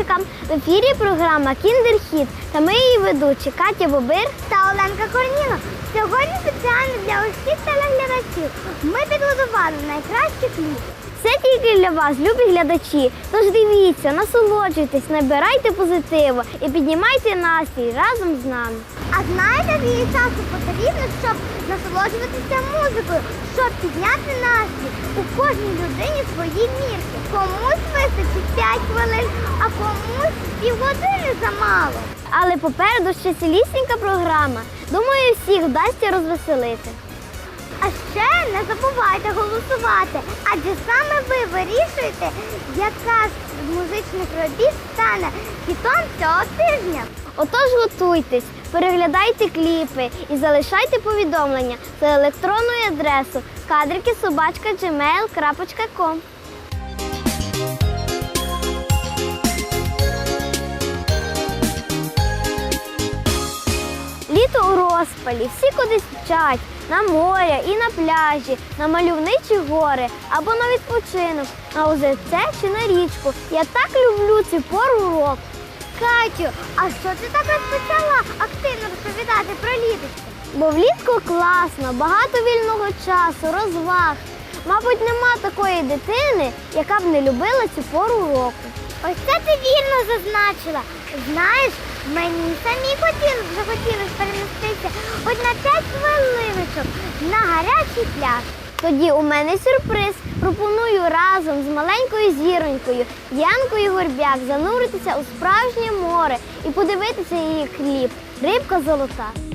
Меломанчикам! В ефірі програма Кіндерхід та ми її ведучі Катя Бобир та Оленка Корніла. Сьогодні спеціально для усіх телеглядачів ми підготували найкращі кліп. Все тільки для вас, любі глядачі. Тож дивіться, насолоджуйтесь, набирайте позитиву і піднімайте настрій разом з нами. А знаєте, скільки часу потрібно, щоб насолоджуватися музикою, щоб підняти настрій у кожній людині свої мірки. Комусь вистачить 5 хвилин, а комусь півгодини замало. Але попереду ще цілісінька програма. Думаю, всіх вдасться розвеселити. А ще не забувайте голосувати, адже саме ви вирішуєте, яка з музичних робіт стане хітом цього тижня. Отож готуйтесь, переглядайте кліпи і залишайте повідомлення за електронною адресу кадрики.gmail.com Розпалі, всі кудись вчать, на море і на пляжі, на мальовничі гори або на відпочинок, на озерце чи на річку. Я так люблю цю пору року. Катю, а що ти так розпочала активно розповідати про літочку? Бо влітку класно, багато вільного часу, розваг. Мабуть, нема такої дитини, яка б не любила цю пору року. Ось це ти вірно зазначила. Знаєш, мені самі хотілося захотілося переміститися хоч на 5 хвилиночок на гарячий пляж. Тоді у мене сюрприз. Пропоную разом з маленькою зіронькою Янкою Горбяк зануритися у справжнє море і подивитися її кліп Рибка золота.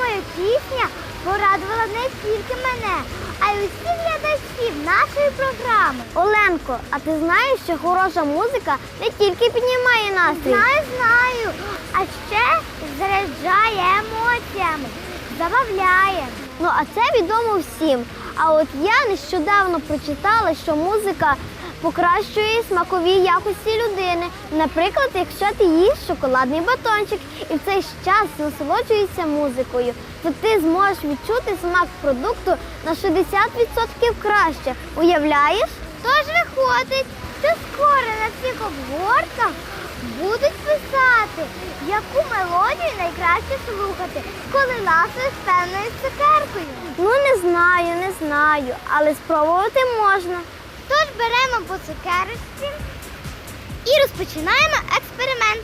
Думаю, пісня порадувала не тільки мене, а й усіх глядачів нашої програми. Оленко, а ти знаєш, що хороша музика не тільки піднімає настрій? Знаю, знаю. А ще заряджає емоціями, забавляє. Ну а це відомо всім. А от я нещодавно прочитала, що музика покращує смакові якості людини. Наприклад, якщо ти їш шоколадний батончик і в цей час насолоджуєшся музикою, то ти зможеш відчути смак продукту на 60% краще. Уявляєш? Тож виходить, що скоро на цих обгорках будуть писати, яку мелодію найкраще слухати, коли ласуєш певною цукеркою. Ну не знаю, не знаю, але спробувати можна. Тож беремо по цукерочці і розпочинаємо експеримент.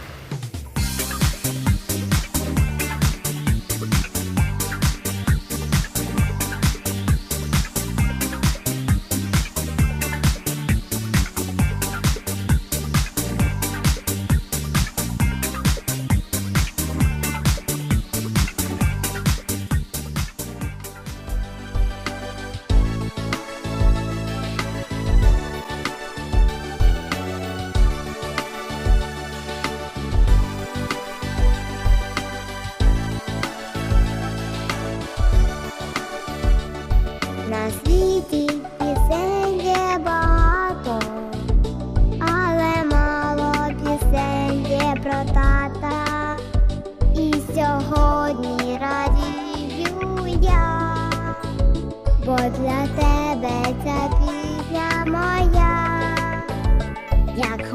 На світі пісень є багато, але мало пісень є про. І сьогодні радію я, бо для тебе ця пісня моя, як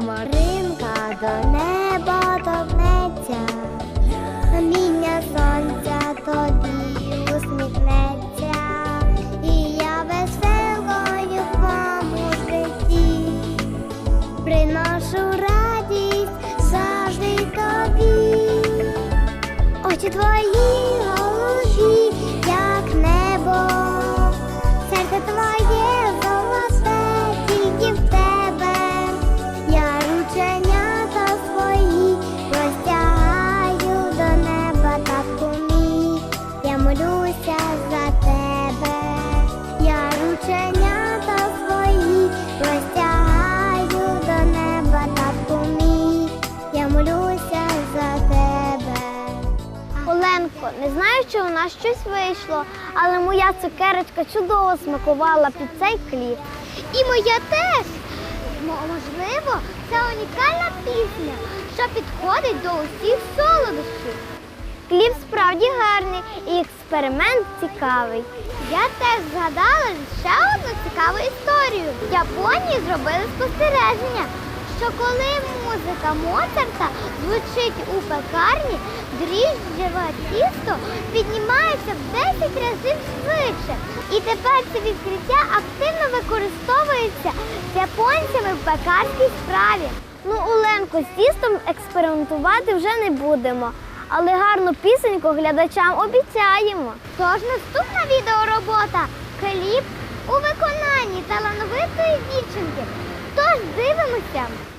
твої нас щось вийшло, але моя цукерочка чудово смакувала під цей кліп. І моя теж. Можливо, це унікальна пісня, що підходить до усіх солодощів. Кліп справді гарний і експеримент цікавий. Я теж згадала ще одну цікаву історію. В Японії зробили спостереження, що коли музика Моцарта звучить у пекарні, дріжджеве тісто піднімається в 10 разів швидше. І тепер це відкриття активно використовується японцями в пекарській справі. Ну, Оленко, з тістом експериментувати вже не будемо, але гарну пісеньку глядачам обіцяємо. Тож наступна відеоробота кліп у виконанні талановитої дівчинки. Тож дивимося.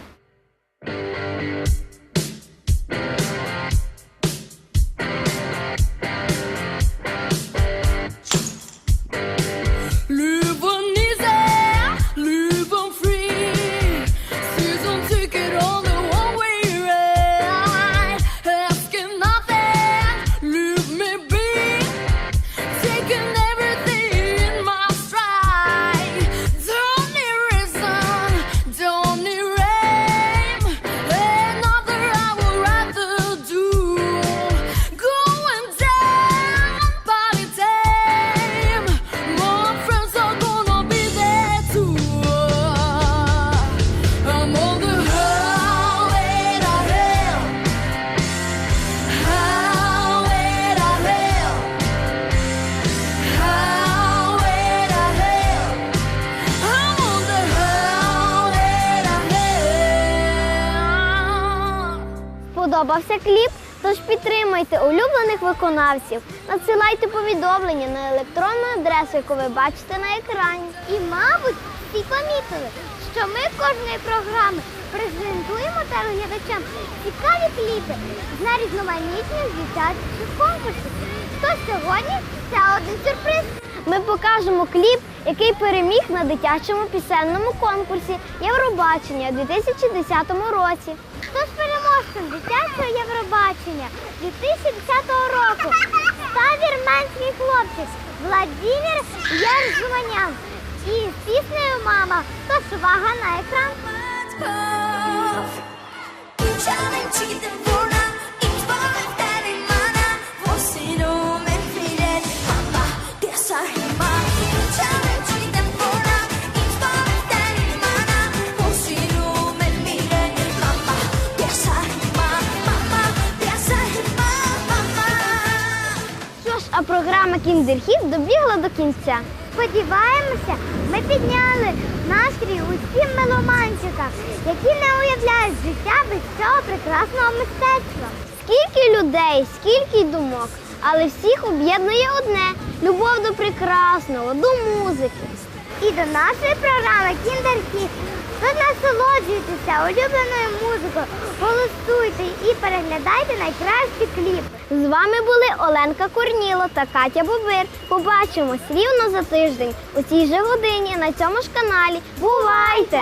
Сподобався кліп? Тож підтримайте улюблених виконавців, надсилайте повідомлення на електронну адресу, яку ви бачите на екрані. І, мабуть, всі помітили, що ми кожної програми презентуємо телеглядачам цікаві кліпи з найрізноманітних дитячих конкурсів. То сьогодні це один сюрприз. Ми покажемо кліп, який переміг на дитячому пісенному конкурсі Євробачення у 2010 році. Тож переможцем дитячого Євробачення 2010 року став вірменський хлопчик Владимир Янжуманян. І піснею Мама. Тож увага на екран. Кіндерхіт добігла до кінця. Сподіваємося, ми підняли настрій усім меломанчикам, які не уявляють життя без цього прекрасного мистецтва. Скільки людей, скільки й думок, але всіх об'єднує одне любов до прекрасного, до музики. І до нашої програми Кіндерхіт. Тож насолоджуйтеся улюбленою музикою, голосуйте і переглядайте найкращі кліпи. З вами були Оленка Корніло та Катя Бобир. Побачимось рівно за тиждень у цій же годині на цьому ж каналі. Бувайте!